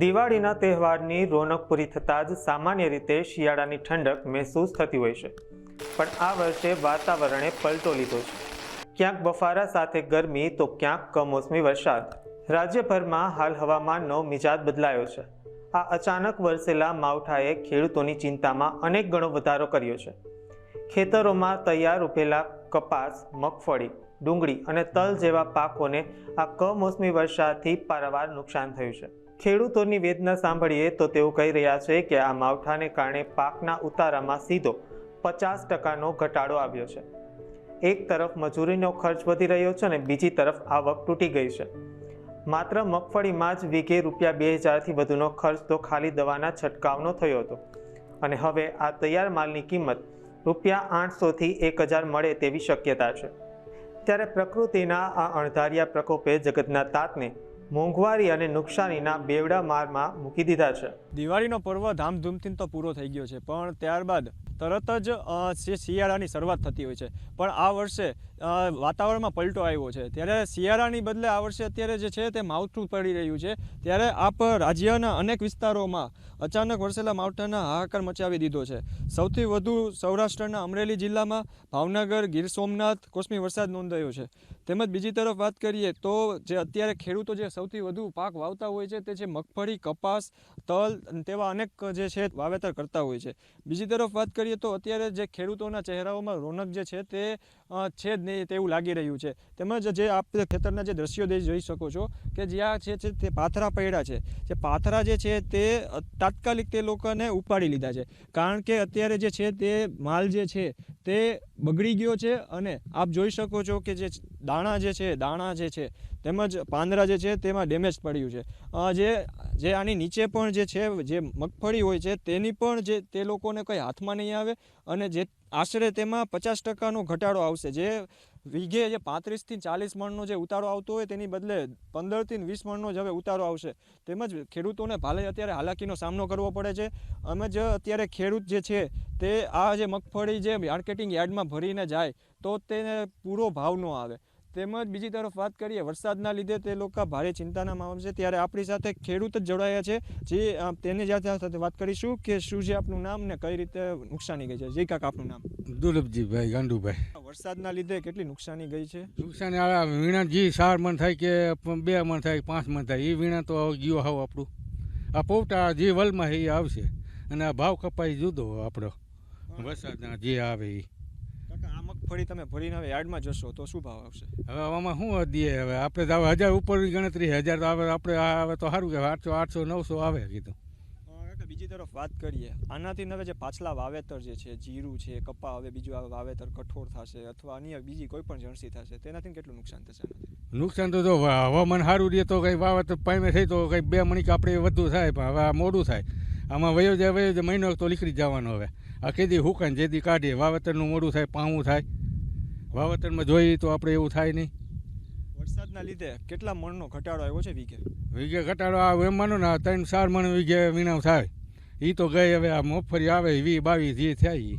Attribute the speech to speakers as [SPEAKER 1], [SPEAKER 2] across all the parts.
[SPEAKER 1] દિવાળીના તહેવારની રોનક પૂરી થતાં જ સામાન્ય રીતે શિયાળાની ઠંડક મહેસૂસ થતી હોય છે. પણ આ વર્ષે વાતાવરણે પલટો લીધો છે. ક્યાંક બફારા સાથે ગરમી તો ક્યાંક કમોસમી વરસાદ. રાજ્યભરમાં હાલ હવામાનનો મિજાજ બદલાયો છે. આ અચાનક વરસેલા માવઠાએ ખેડૂતોની ચિંતામાં અનેક ગણો વધારો કર્યો છે. ખેતરોમાં તૈયાર ઉભેલા કપાસ, મગફળી, ડુંગળી અને તલ જેવા પાકોને આ કમોસમી વરસાદથી પારાવાર નુકસાન થયું છે. ખેડૂતોની વેદના સાંભળીએ તો તેઓ કહી રહ્યા છે કે આ માવઠાને કારણે પાકના ઉતારામાં સીધો પચાસ ટકાનો ઘટાડો આવ્યો છે. એક તરફ મજૂરીનો ખર્ચ વધી રહ્યો છે અને બીજી તરફ આવક તૂટી ગઈ છે. માત્ર મગફળીમાં જ વીઘે રૂપિયા બે હજારથી વધુનો ખર્ચ તો ખાલી દવાના છંટકાવનો થયો હતો. અને હવે આ તૈયાર માલની કિંમત રૂપિયા આઠસોથી એક હજાર મળે તેવી શક્યતા છે. ત્યારે પ્રકૃતિના આ અણધાર્યા પ્રકોપે જગતના તાતને મોંઘવારી અને નુકસાનીના બેવડા મારમાં મૂકી દીધા છે.
[SPEAKER 2] દિવાળીનો પર્વ ધામધૂમથી તો પૂરો થઈ ગયો છે, પણ ત્યારબાદ તરત જ શિયાળાની શરૂઆત થતી હોય છે. પણ આ વર્ષે વાતાવરણમાં પલટો આવ્યો છે. ત્યારે શિયાળાની બદલે આ વર્ષે અત્યારે જે છે તે માવઠું પડી રહ્યું છે. ત્યારે આપ રાજ્યના અનેક વિસ્તારોમાં અચાનક વરસેલા માવઠાના હાહાકાર મચાવી દીધો છે. સૌથી વધુ સૌરાષ્ટ્રના અમરેલી જિલ્લામાં ભાવનગર, ગીર સોમનાથ, કોસમી વરસાદ નોંધાયો છે. તેમજ બીજી તરફ વાત કરીએ તો જે અત્યારે ખેડૂતો જે સૌથી વધુ પાક વાવતા હોય છે તે છે મગફળી, કપાસ, તલ તેવા અનેક જે છે વાવેતર કરતા હોય છે. બીજી તરફ વાત કરીએ તો અત્યારે જે ખેડૂતોના ચહેરાઓમાં રોનક જે છે તે છે જ નહીં તેવું લાગી રહ્યું છે. તેમજ જે આપ ખેતરના જે દ્રશ્યો જોઈ શકો છો કે જ્યાં છે તે પાથરા પડ્યા છે. જે પાથરા જે છે તે તાત્કાલિક તે લોકોને ઉપાડી લીધા છે. કારણ કે અત્યારે જે છે તે માલ જે છે તે બગડી ગયો છે અને આપ જોઈ શકો છો કે જે દાણા જે છે, દાણા જે છે, તેમજ પાંદડા જે છે, તેમાં ડેમેજ પડ્યું છે. જે જે આની નીચે પણ જે છે, જે મગફળી હોય છે, તેની પણ જે, તે લોકોને કંઈ હાથમાં નહીં આવે અને જે આશરે તેમાં પચાસ ટકાનો ઘટાડો આવશે. જે વીઘે જે પાંત્રીસથી ચાલીસ મણનો જે ઉતારો આવતો હોય તેની બદલે પંદરથી વીસ મણનો જ હવે ઉતારો આવશે. તેમજ ખેડૂતોને ભાલે અત્યારે હાલાકીનો સામનો કરવો પડે છે. અમે જ અત્યારે ખેડૂત જે છે તે આ જે મગફળી જે માર્કેટિંગ યાર્ડમાં ભરીને જાય તો તેને પૂરો ભાવ ન આવે. તેમજ બીજી તરફ વાત કરીએ વરસાદના લીધે તે લોકો ભારે ચિંતાના માહોલ છે. ત્યારે આપણી સાથે ખેડૂત જ જોડાયા છે. જે તેની જાતે સાથે વાત કરીશું કે શું છે આપનું નામ ને કઈ રીતે નુકસાની ગઈ છે. જી કાકા આપનું નામ?
[SPEAKER 3] દુર્લભજીભાઈ ગાંડુભાઈ.
[SPEAKER 2] વરસાદના લીધે કેટલી નુકસાની ગઈ છે?
[SPEAKER 3] નુકસાન આ વીણા જી ચાર મણ થાય કે બે મણ થાય પાંચ મણ થાય એ વીણા તો ગયો હાવ આપણું. આ પોવટા જે વલમાં એ આવશે. અને આ ભાવ કપાઈ જુદો આપણો. વરસાદના જે આવે એ
[SPEAKER 2] મગફળી તમે ભરીને હવે યાર્ડમાં જશો તો શું ભાવ આવશે?
[SPEAKER 3] હવે આમાં શું દઈએ હવે આપણે તો હવે હજાર ઉપરની ગણતરી હજાર તો હવે આપણે હવે તો સારું કે આઠસો આઠસો નવસો આવે કીધું.
[SPEAKER 2] બીજી તરફ વાત કરીએ. આનાથી હવે જે પાછલા વાવેતર જે છે જીરું છે કપા હવે બીજું આ વાવેતર કઠોળ થશે અથવા અન્ય બીજી કોઈ પણ જણસી થશે તેનાથી કેટલું નુકસાન થશે
[SPEAKER 3] નુકસાન તો જો હવામાન સારું રહે તો કંઈ વાવેતર પામે થઈ તો કંઈ બે મણિક આપણે વધુ થાય પણ હવે આ મોડું થાય. આમાં વયો જાય વયો જાય મહિનો તો નીકળી જવાનો હવે. આ કેદી હુકાન જેદી કાઢીએ વાવેતરનું મોડું થાય પાવું થાય. વાવેતરમાં જોઈએ તો આપણે એવું થાય નહીં.
[SPEAKER 2] વરસાદના લીધે કેટલા મણનો ઘટાડો આવ્યો છે વીઘે?
[SPEAKER 3] વીઘે ઘટાડો આવે એમ માનો ને ત્રણ ચાર મણ વીઘે વીણાવ થાય. એ તો ગઈ હવે આ મગફળી આવે વી બાવીસ જે થાય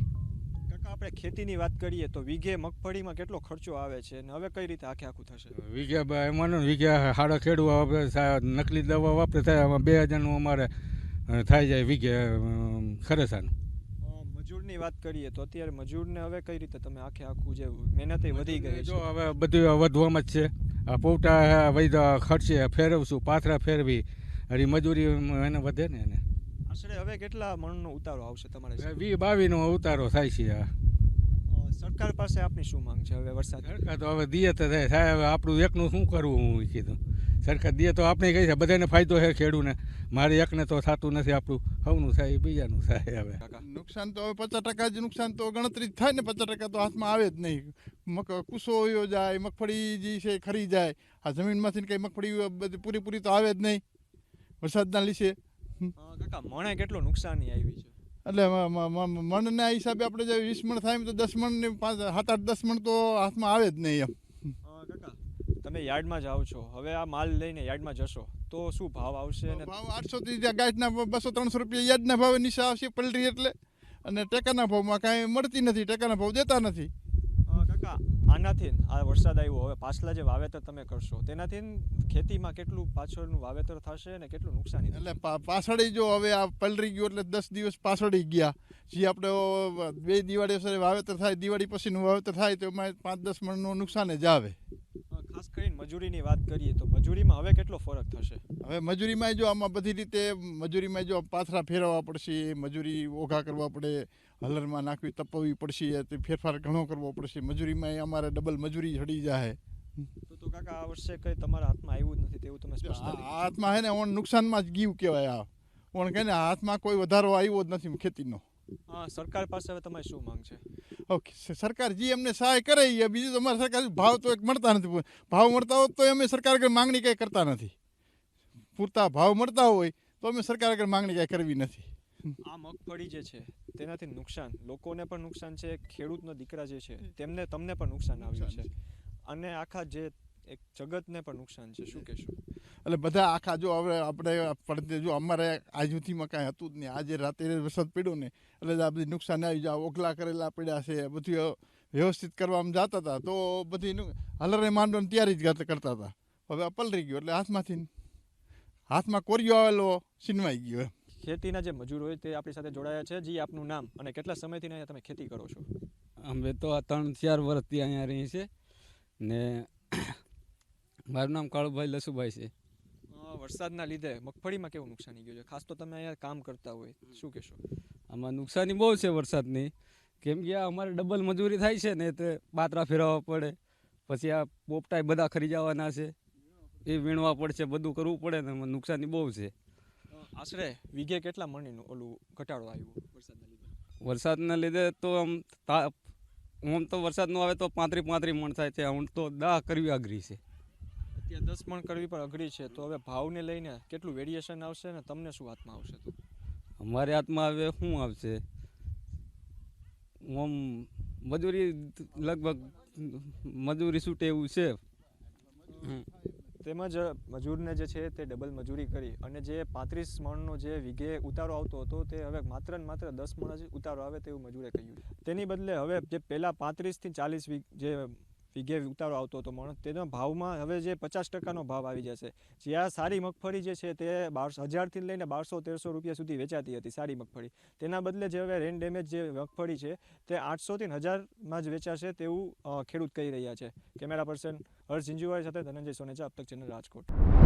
[SPEAKER 2] કાકા આપણે ખેતીની વાત કરીએ તો વીઘે મગફળીમાં કેટલો ખર્ચો આવે છે અને હવે કઈ રીતે આખે આખું થશે?
[SPEAKER 3] વીઘે એમાં માનો ને વીઘે હાડા ખેડવા નકલી દવા વાપરે થાય બે હજારનું અમારે થાય જાય વીઘે ખરેસાનું.
[SPEAKER 2] મજૂરની વાત કરીએ તો અત્યારે મજૂરને હવે કઈ રીતે તમે આખે આખું જે મહેનત વધી ગઈ
[SPEAKER 3] જો હવે બધું વધવામાં જ છે. આ પોવટા વૈદા ખર્ચે ફેરવશું પાથરા ફેરવી. હરી મજૂરી એને વધે ને એને.
[SPEAKER 2] આશરે હવે કેટલા મણનો ઉતારો આવશે તમારે?
[SPEAKER 3] વી બાવીનો ઉતારો થાય છે આ.
[SPEAKER 2] સરકાર પાસે આપની શું માંગ છે હવે વરસાદ
[SPEAKER 3] સરકાર તો હવે દીએ તો થાય થાય હવે આપણું એકનું શું કરવું હું કીધું. સરકાર દે તો આપણે કહી છે બધાને ફાયદો છે ખેડૂને. મારે એકને તો થતું નથી આપણું. હવનું થાય બીજાનું થાય હવે.
[SPEAKER 4] નુકસાન તો હવે પચાસ ટકા જ નુકસાન તો ગણતરી જ થાય ને પચાસ ટકા તો હાથમાં આવે જ નહીં. મક કુસો વયો જાય મગફળી જે છે ખરી જાય. આ જમીનમાંથી કંઈ મગફળી બધી પૂરેપૂરી તો આવે જ નહીં વરસાદના લીધે.
[SPEAKER 2] કાકા મણે કેટલું નુકસાની આવી છે?
[SPEAKER 4] એટલે મણના હિસાબે આપણે જે વીસ મણ થાય તો દસ મણ ને પાંચ સાત આઠ દસ મણ તો હાથમાં આવે જ નહીં એમ.
[SPEAKER 2] તમે યાર્ડમાં જાઓ છો. હવે આ માલ લઈને યાર્ડમાં જશો. તો શું ભાવ આવશે
[SPEAKER 4] ભાવ આઠસો થી ગાંઠના બસો ત્રણસો રૂપિયા યાદના ભાવે નીચે આવશે પલટી એટલે. અને ટેકાના ભાવમાં કાંઈ મળતી નથી ટેકાના ભાવ દેતા નથી.
[SPEAKER 2] કાકા આનાથી આ વરસાદ આવ્યો. હવે પાછલા જે વાવેતર તમે કરશો તેનાથી ખેતીમાં કેટલું પાછળનું વાવેતર થશે અને કેટલું નુકસાની?
[SPEAKER 4] એટલે પાછળી જો હવે આ પલરી ગયું એટલે દસ દિવસ પાછળી ગયા. જે આપણે બે દિવાળી વાવેતર થાય દિવાળી પછીનું વાવેતર થાય તો એમાં પાંચ દસ મણનું નુકસાન જ આવે.
[SPEAKER 2] મજૂરીની વાત કરીએ તો મજૂરીમાં હવે કેટલો ફરક થશે?
[SPEAKER 4] હવે મજૂરીમાં જો આમાં બધી રીતે મજૂરીમાં જો પાથરા ફેરવવા પડશે મજૂરી ઓઘા કરવા પડે હલરમાં નાખવી તપવવી પડશે તે ફેરફાર ઘણો કરવો પડશે મજૂરીમાં અમારે ડબલ મજૂરી ચડી જાય
[SPEAKER 2] તો તો કાકા આ વર્ષે કંઈ તમારા હાથમાં આવ્યું જ નથી તેવું તમે
[SPEAKER 4] હાથમાં હે ને ઓણ નુકસાનમાં જ ગીવ કહેવાય આ. ઓણ કહે ને હાથમાં કોઈ વધારો આવ્યો જ નથી ખેતીનો.
[SPEAKER 2] સરકાર પાસે હવે તમારી શું માંગ છે?
[SPEAKER 4] ઓકે સરકાર જે અમને સહાય કરે એ બીજું તમારે અમારે સરકાર ભાવ તો એક મળતા નથી ભાવ મળતા હોત તો અમે સરકાર આગળ માંગણી કંઈ કરતા નથી. પૂરતા ભાવ મળતા હોય તો અમે સરકાર આગળ માંગણી કંઈ કરવી નથી.
[SPEAKER 2] આ મગફળી જે છે તેનાથી નુકસાન લોકોને પણ નુકસાન છે ખેડૂતનો દીકરા જે છે તેમને તમને પણ નુકસાન આવ્યું છે. અને આખા જે એક જગતને પણ નુકસાન છે શું કહેશો?
[SPEAKER 4] એટલે બધા આખા જો હવે આપણે પડતે જો અમારે આજુથીમાં કાંઈ હતું જ નહીં. આજે રાતે વરસાદ પડ્યો ને એટલે આ બધી નુકસાન આવી જાય ઓગલા કરેલા પડ્યા છે બધું વ્યવસ્થિત કરવામાં જતા હતા તો બધી હલરે માંડવાની તૈયારી જ કરતા હતા. હવે પલરી ગયો એટલે હાથમાંથી હાથમાં કોરિયો આવેલો છીનવાઈ ગયો
[SPEAKER 2] ખેતીના જે મજૂર હોય તે આપણી સાથે જોડાયા છે. જી આપનું નામ અને કેટલા સમયથી અહીંયા તમે ખેતી કરો છો?
[SPEAKER 5] અમે તો આ ત્રણ ચાર વર્ષથી અહીંયા રહીએ છીએ ને મારું નામ કાળુભાઈ લસુભાઈ છે.
[SPEAKER 2] વરસાદના લીધે મગફળીમાં કેવું નુકસાની ગયું છે? ખાસ તો તમે અહીંયા કામ કરતા હોય શું કહેશો?
[SPEAKER 5] આમાં નુકસાની બહુ છે વરસાદની. કેમ કે આ અમારે ડબલ મજૂરી થાય છે ને તે પાતરા ફેરવવા પડે. પછી આ પોપટાય બધા ખરી જવાના છે. એ વીણવા પડશે બધું કરવું પડે ને નુકસાની બહુ છે.
[SPEAKER 2] આશરે વીઘે કેટલા મણીનું ઓલું ઘટાડો આવ્યો વરસાદના લીધે?
[SPEAKER 5] વરસાદના લીધે તો આમ તા આમ તો વરસાદ ન આવે તો પાંત્રી પાંત્રી મણ થાય છે આમ તો દાહ કરવી આગરી છે.
[SPEAKER 2] અત્યારે દસ મણ કરવી પણ અઘરી છે તો હવે ભાવને લઈને કેટલું વેરિએશન આવશે ને તમને શું હાથમાં આવશે તો?
[SPEAKER 5] અમારે હાથમાં હવે શું આવશે? આમ મજૂરી લગભગ મજૂરી છૂટે એવું છે.
[SPEAKER 2] તેમજ મજૂરને જે છે તે ડબલ મજૂરી કરી અને જે પાંત્રીસ મણનો જે વીઘે ઉતારો આવતો હતો તે હવે માત્ર ને માત્ર દસ મણ જ ઉતારો આવે તેવું મજૂરે કહ્યું તેની બદલે હવે જે પહેલાં પાંત્રીસથી ચાલીસ વીઘ જે વીઘે ઉતારો આવતો હતો મણ તેના ભાવમાં હવે જે પચાસ ટકાનો ભાવ આવી જશે. જે આ સારી મગફળી જે છે તે બારસો, હજારથી લઈને બારસો, તેરસો રૂપિયા સુધી વેચાતી હતી સારી મગફળી. તેના બદલે જે હવે રેન ડેમેજ જે મગફળી છે તે આઠસોથી હજારમાં જ વેચાશે તેવું ખેડૂત કહી રહ્યા છે. કેમેરા પર્સન હર્ષ ઝિંજુવારી સાથે ધનંજય સોનેચા અબ તક ચેનલ રાજકોટ.